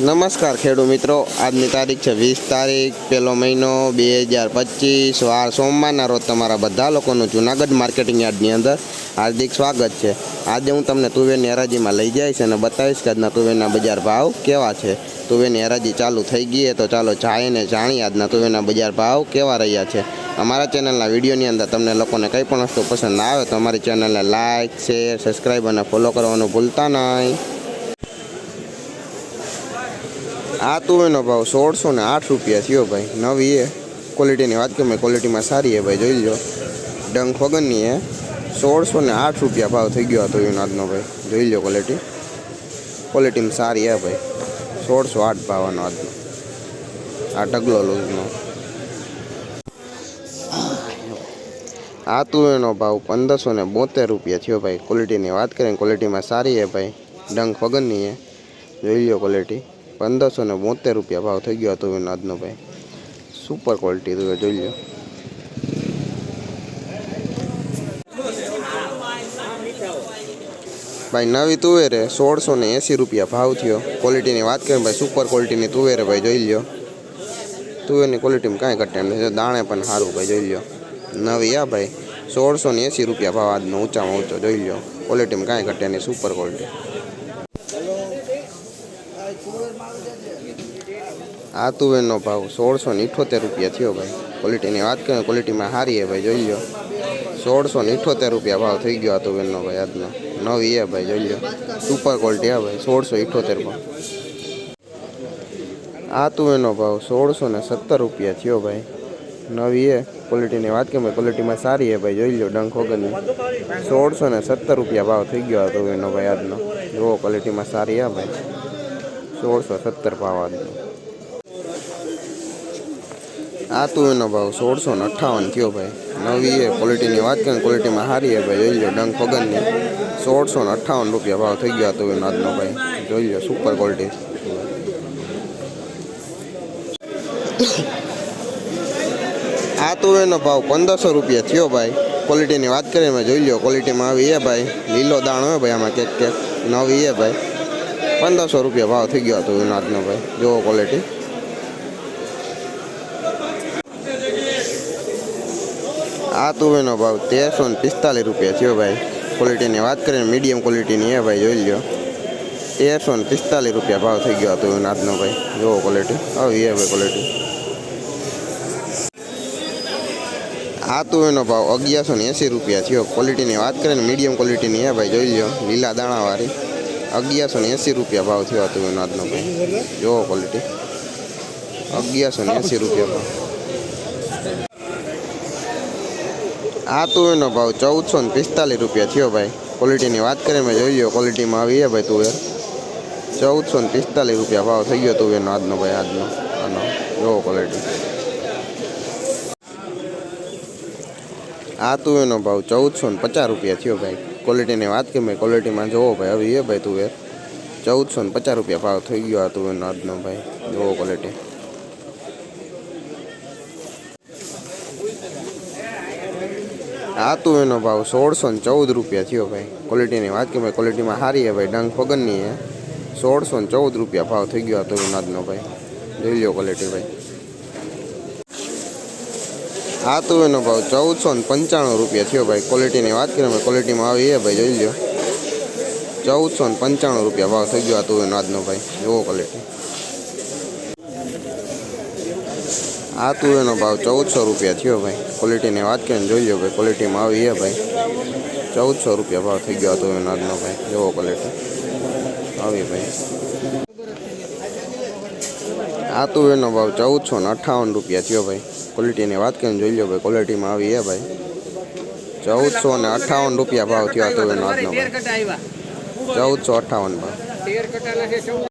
નમસ્કાર ખેડૂત મિત્રો. આજની તારીખ છે વીસ તારીખ, પહેલો મહિનો બે હજાર પચીસ. વાર સોમવારના રોજ તમારા બધા લોકોનું જુનાગઢ માર્કેટિંગ યાર્ડની અંદર હાર્દિક સ્વાગત છે. આજે હું તમને તુવેરની હરાજીમાં લઈ જઈશ અને બતાવીશ કે આજના તુવેરના બજાર ભાવ કેવા છે. તુવેરની હરાજી ચાલુ થઈ ગઈ તો ચાલો જાઈને જાણીએ આજના તુવેરના બજાર ભાવ કેવા રહ્યા છે. અમારા ચેનલના વિડીયોની અંદર તમને લોકોને કંઈ પણ વસ્તુ પસંદ આવે તો અમારી ચેનલને લાઇક શેર, સબસ્ક્રાઈબ અને ફોલો કરવાનું ભૂલતા નહીં. આ તુવેરનો ભાવ સોળસો ને આઠ રૂપિયા થયો ભાઈ. નવી એ. ક્વોલિટીની વાત કરીએ ક્વોલિટીમાં સારી હે ભાઈ, જોઈ લો ડંખ વગરની એ. સોળસો ને આઠ રૂપિયા ભાવ થઈ ગયો આ તુવેરનો આજનો ભાઈ. જોઈ લો ક્વોલિટી ક્વોલિટીમાં સારી હે ભાઈ. સોળસો આઠ ભાવનો આજનો. આ ટગલો લૂઝનો. આ તુવેરનો ભાવ પંદરસો ને બોતેર રૂપિયા થયો ભાઈ. ક્વોલિટીની વાત કરીએ ક્વોલિટીમાં સારી હે ભાઈ. ડંખ વગરની એ. જોઈ લો ક્વોલિટી પંદરસો ને બોતેર રૂપિયા ભાવ થઈ ગયો હતો એનો આજનો ભાઈ. સુપર ક્વોલિટી તમે જોઈ લો ભાઈ, નવી તુવેરે સોળસો ને એંસી રૂપિયા ભાવ થયો. ક્વોલિટીની વાત કરીએ ભાઈ સુપર ક્વોલિટીની તુવેરે ભાઈ જોઈ લ્યો. તુવેરની ક્વોલિટીમાં કાંઈ ઘટે નથી દાણે પણ સારું ભાઈ જોઈ લ્યો. નવી આ ભાઈ, સોળસો ને એંસી રૂપિયા ભાવ આજનો ઊંચામાં ઊંચો જોઈ લ્યો. ક્વોલિટીમાં કાંઈ ઘટે નહીં સુપર ક્વોલિટી આ તુવેરનો ભાવ સોળસો ને ઇઠોતેર રૂપિયા થયો ભાઈ. ક્વોલિટીની વાત કરીએ ક્વોલિટીમાં સારી હે ભાઈ, જોઈ લો. સોળસો ને ઇઠોતેર રૂપિયા ભાવ થઈ ગયો આ તુવેરનો ભાઈ આજનો. નવી એ ભાઈ, જોઈ લો. સુપર ક્વોલિટી હા ભાઈ, સોળસો ઇઠોતેર ભાવ. આ તુવેરનો ભાવ સોળસો ને સત્તર રૂપિયા થયો ભાઈ. નવી એ ક્વોલિટીની વાત કરીએ ક્વોલિટીમાં સારી હે ભાઈ, જોઈ લો, ડંખ વગરની. સોળસો ને સત્તર રૂપિયા ભાવ થઈ ગયો આ તુવેરનો ભાઈ આજનો. જુઓ ક્વોલિટીમાં સારી હે ભાઈ. સોળસો સત્તર ભાવ આજનો. આ તુવેરનો ભાવ સોળસો ને અઠ્ઠાવન થયો ભાઈ. નવી એ ક્વોલિટીની વાત કરીએ ક્વોલિટીમાં સારી એ ભાઈ. જોઈ લો ડંખ ફગનની સોળસો ને અઠ્ઠાવન રૂપિયા ભાવ થઈ ગયો તુવેરનો આજનો ભાઈ. જોઈ લો સુપર ક્વોલિટી આ તુવેરનો ભાવ પંદરસો રૂપિયા થયો ભાઈ. ક્વોલિટીની વાત કરીએ મેં જોઈ લો ક્વોલિટીમાં આવી એ ભાઈ. લીલો દાણ હોય ભાઈ આમાં કેક કેક નવી એ ભાઈ. પંદરસો રૂપિયા ભાવ થઈ ગયો હતો એનો આજનો ભાઈ. જુઓ ક્વોલિટી આ તુવેરનો ભાવ તેરસો ને પિસ્તાલીસ રૂપિયા થયો ભાઈ. ક્વોલિટીની વાત કરીને મીડિયમ ક્વોલિટીની એ ભાઈ, જોઈ લો તેરસો ને પિસ્તાલીસ રૂપિયા ભાવ થઈ ગયો એનો આજનો ભાઈ. જુઓ ક્વોલિટી આવી એ ભાઈ ક્વોલિટી આ તુવેરનો ભાવ અગિયારસો ને એંસી રૂપિયા થયો. ક્વોલિટીની વાત કરીએ ને મીડિયમ ક્વોલિટીની એ ભાઈ, જોઈ લો લીલા દાણાવાળી. અગિયારસો ને એંસી રૂપિયા ભાવ થયો તું એનો આજનો ભાઈ. જુઓ ક્વોલિટી અગિયારસો ને એંસી રૂપિયા ભાવ. આ તુવેરનો ભાવ ચૌદસો ને પિસ્તાલીસ રૂપિયા થયો ભાઈ. ક્વોલિટીની વાત કરીએ, મેં જોઈ લો ક્વોલિટીમાં આવી ભાઈ તુવેર ચૌદસો ને પિસ્તાલીસ રૂપિયા ભાવ થઈ ગયો તુવેરનો આજનો ભાઈ, આજનો. આનો, જોવો ક્વોલિટી આ તુવેરનો ભાવ ચૌદસો ને પચાસ રૂપિયા થયો ભાઈ. ક્વોલિટીની વાત કરીએ ક્વોલિટીમાં જોવો ભાઈ, આવી એ ભાઈ તુવેર ચૌદસો ને પચાસ રૂપિયા ભાવ થઈ ગયો આ તુવેરનો આજનો ભાઈ. જોવો ક્વોલિટી આ એનો ભાવ સોળસો ને ચૌદ રૂપિયા થયો ભાઈ. ક્વોલિટીની વાત કરીએ ક્વોલિટીમાં સારી છે ભાઈ ડંગ વગરની છે. સોળસો ને ચૌદ રૂપિયા ભાવ થઈ ગયો આ તો નાદનો ભાઈ. જોઈ લો ક્વોલિટી ભાઈ. આ એનો ભાવ ચૌદસો ને પંચાણું રૂપિયા થયો ભાઈ. ક્વોલિટીની વાત કરીએ ક્વોલિટીમાં આવી એ ભાઈ, જોઈ લો ચૌદસો ને પંચાણું રૂપિયા ભાવ થઈ ગયો આ તો નાદનો ભાઈ. જુઓ ક્વોલિટી આ તુવેરનો ભાવ ચૌદસો રૂપિયા થયો ભાઈ. ક્વોલિટીની વાત કરીને જોઈ લો ભાઈ. ક્વોલિટીમાં આવી છે ભાઈ. ચૌદસો રૂપિયા ભાવ થઈ ગયો તુવેરનો આજનો ભાઈ. જેવો ક્વોલિટી આવી ભાઈ. આ તુવેરનો ભાવ ચૌદસો ને અઠ્ઠાવન રૂપિયા થયો ભાઈ. ક્વોલિટીની વાત કરીને જોઈ લો ભાઈ. ક્વોલિટીમાં આવી છે ભાઈ. ચૌદસો ને અઠ્ઠાવન રૂપિયા ભાવ થયો આ તુવેરનો આજનો ભાઈ. ચૌદસો અઠ્ઠાવન ભાવ.